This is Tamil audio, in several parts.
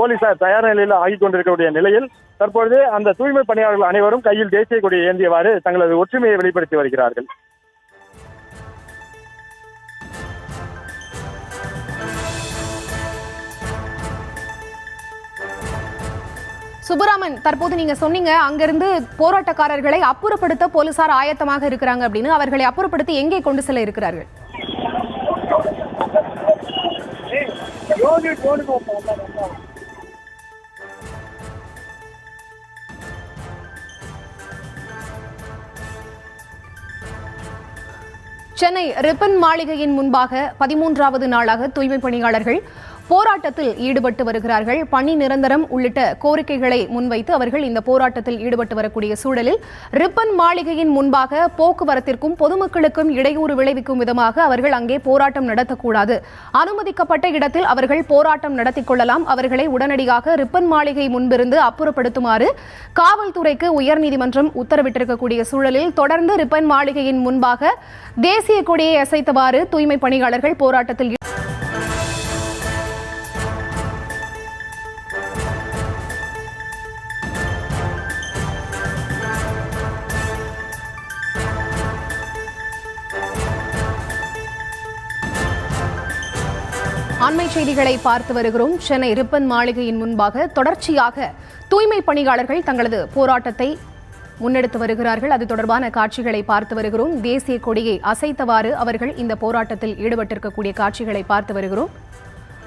போலீசார் தயார் நிலையில் ஆகிக் கொண்டிருக்கக்கூடிய நிலையில் தற்பொழுது அந்த தூய்மை பணியாளர்கள் அனைவரும் கையில் தேசிய கொடியை ஏந்தியவாறு தங்களது ஒற்றுமையை வெளிப்படுத்தி வருகிறார்கள். சுப்பராமன் தற்போது நீங்க சொன்னீங்க அங்கிருந்து போராட்டக்காரர்களை அப்புறப்படுத்த போலீசார் ஆயத்தமாக இருக்கிறாங்க அப்படின்னு அவர்களை அப்புறப்படுத்தி எங்கே கொண்டு செல்ல இருக்கிறார்கள்? சென்னை ரிப்பன் மாளிகையின் முன்பாக பதிமூன்றாவது நாளாக தூய்மை பணியாளர்கள் போராட்டத்தில் ஈடுபட்டு வருகிறார்கள். பணி நிரந்தரம் உள்ளிட்ட கோரிக்கைகளை முன்வைத்து அவர்கள் இந்த போராட்டத்தில் ஈடுபட்டு வரக்கூடிய சூழலில் ரிப்பன் மாளிகையின் முன்பாக போக்குவரத்திற்கும் பொதுமக்களுக்கும் இடையூறு விளைவிக்கும் விதமாக அவர்கள் அங்கே போராட்டம் நடத்தக்கூடாது. அனுமதிக்கப்பட்ட இடத்தில் அவர்கள் போராட்டம் நடத்திக் கொள்ளலாம். அவர்களை உடனடியாக ரிப்பன் மாளிகை முன்பிருந்து அப்புறப்படுத்துமாறு காவல்துறைக்கு உயர்நீதிமன்றம் உத்தரவிட்டிருக்கக்கூடிய சூழலில் தொடர்ந்து ரிப்பன் மாளிகையின் முன்பாக தேசிய கொடியை அசைத்தவாறு தூய்மை பணியாளர்கள் போராட்டத்தில் அண்மை செய்திகளை பார்த்து வருகிறோம். சென்னை ரிப்பன் மாளிகையின் முன்பாக தொடர்ச்சியாக தூய்மை பணியாளர்கள் தங்களது போராட்டத்தை முன்னெடுத்து வருகிறார்கள். அது தொடர்பான காட்சிகளை பார்த்து வருகிறோம். தேசிய கொடியை அசைத்தவாறு அவர்கள் இந்த போராட்டத்தில் ஈடுபட்டிருக்கக்கூடிய காட்சிகளை பார்த்து வருகிறோம்.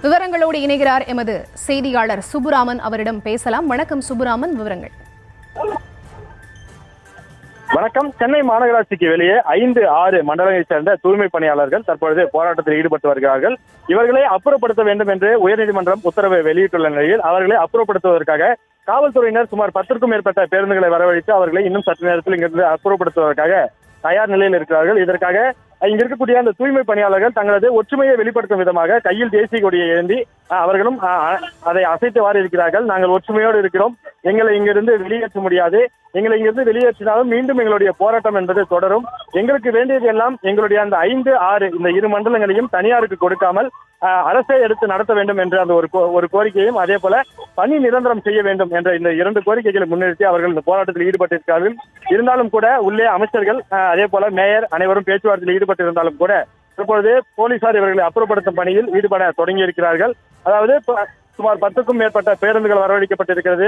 விவரங்களோடு இணைகிறார் எமது செய்தியாளர் சுப்புராமன். அவரிடம் பேசலாம். வணக்கம் சுப்புராமன். விவரங்கள். வணக்கம். சென்னை மாநகராட்சிக்கு வெளியே ஐந்து ஆறு மண்டலங்களைச் சேர்ந்த தூய்மை பணியாளர்கள் தற்பொழுது போராட்டத்தில் ஈடுபட்டு வருகிறார்கள். இவர்களை அப்புறப்படுத்த வேண்டும் என்று உயர்நீதிமன்றம் உத்தரவை வெளியிட்டுள்ள நிலையில் அவர்களை அப்புறப்படுத்துவதற்காக காவல்துறையினர் சுமார் பத்திற்கும் மேற்பட்ட பேருந்துகளை வரவழைத்து அவர்களை இன்னும் சற்று நேரத்தில் இங்கிருந்து அப்புறப்படுத்துவதற்காக தயார் நிலையில் இருக்கிறார்கள். இதற்காக இங்க இருக்கக்கூடிய அந்த தூய்மை பணியாளர்கள் தங்களது ஒற்றுமையை வெளிப்படுத்தும் விதமாக கையில் தேசிய கொடியை ஏந்தி அஹ், அவர்களும் அஹ், அதை அசைத்தவாறு இருக்கிறார்கள் நாங்கள் ஒற்றுமையோடு இருக்கிறோம். எங்களை இங்கிருந்து வெளியேற்ற முடியாது. எங்களை இங்கிருந்து வெளியேற்றினாலும் மீண்டும் எங்களுடைய போராட்டம் என்பது தொடரும். எங்களுக்கு வேண்டியது எல்லாம் எங்களுடைய அந்த ஐந்து ஆறு இந்த இரு மண்டலங்களையும் தனியாருக்கு கொடுக்காமல் அஹ், அரசே எடுத்து நடத்த வேண்டும் என்ற அந்த ஒரு கோ- ஒரு கோரிக்கையும் அதே போல பணி நிரந்தரம் செய்ய வேண்டும் என்ற இந்த இரண்டு கோரிக்கைகளை முன்னிறுத்தி அவர்கள் இந்த போராட்டத்தில் ஈடுபட்டிருக்கிறார்கள் இருந்தாலும் கூட உள்ளே அமைச்சர்கள் அஹ், அதே போல மேயர் அனைவரும் பேச்சுவார்த்தையில் ஈடுபட்டிருந்தாலும் கூட இப்பொழுது போலீசார் இவர்களை அப்புறப்படுத்தும் பணியில் ஈடுபட தொடங்கி இருக்கிறார்கள் அதாவது ப- சுமார் பத்துக்கும் மேற்பட்ட பேருந்துகள் வரவழைக்கப்பட்டிருக்கிறது.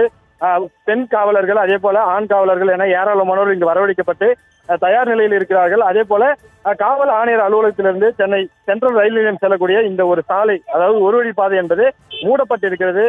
பெண் காவலர்கள் அதே போல ஆண் காவலர்கள் என ஏராளமானோர் இங்கு வரவழைக்கப்பட்டு அஹ், தயார் நிலையில் இருக்கிறார்கள். அதே போல அஹ், காவல் ஆணையர் அலுவலகத்திலிருந்து சென்னை சென்ட்ரல் ரயில் நிலையம் செல்லக்கூடிய இந்த ஒரு சாலை அதாவது ஒரு வழி பாதை என்பது மூடப்பட்டிருக்கிறது.